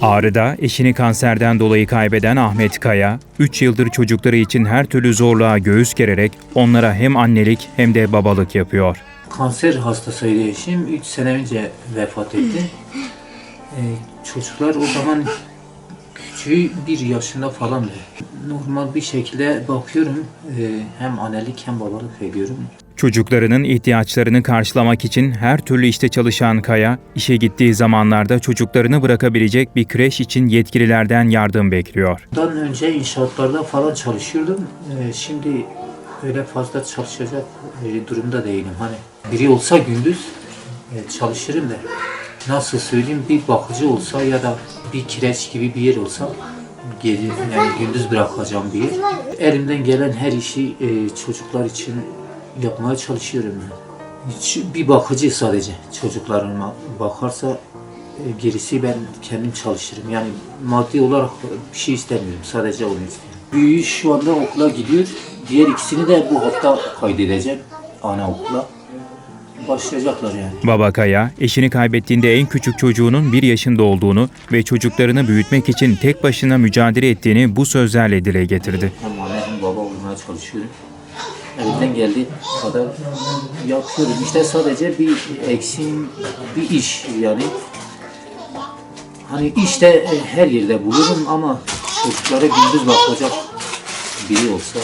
Ağrı'da eşini kanserden dolayı kaybeden Ahmet Kaya, 3 yıldır çocukları için her türlü zorluğa göğüs gererek onlara hem annelik hem de babalık yapıyor. Kanser hastasıydı eşim. 3 sene önce vefat etti. Ee, çocuklar o zaman küçüğü bir yaşında falandı. Normal bir şekilde bakıyorum. Ee, hem annelik hem babalık ediyorum. Çocuklarının ihtiyaçlarını karşılamak için her türlü işte çalışan Kaya, işe gittiği zamanlarda çocuklarını bırakabilecek bir kreş için yetkililerden yardım bekliyor. Bundan önce inşaatlarda falan çalışıyordum. Ee, şimdi öyle fazla çalışacak e, durumda değilim. Hani biri olsa gündüz e, çalışırım da nasıl söyleyeyim bir bakıcı olsa ya da bir kireç gibi bir yer olsa gece yani gündüz bırakacağım bir yer. Elimden gelen her işi e, çocuklar için yapmaya çalışıyorum yani. Hiç bir bakıcı sadece çocuklarıma bakarsa e, gerisi ben kendim çalışırım. Yani maddi olarak bir şey istemiyorum. Sadece onu istiyorum. Büyüğü şu anda okula gidiyor. Diğer ikisini de bu hafta kaydedeceğim anaokula. Başlayacaklar yani. Baba Kaya, eşini kaybettiğinde en küçük çocuğunun bir yaşında olduğunu ve çocuklarını büyütmek için tek başına mücadele ettiğini bu sözlerle dile getirdi. Hem anne hem baba olmaya çalışıyorum. Elimden geldiği kadar yapıyorum. İşte sadece bir eksiğim, bir iş yani. Hani işte e, her yerde bulurum ama çocuklara gündüz bakacak biri olsa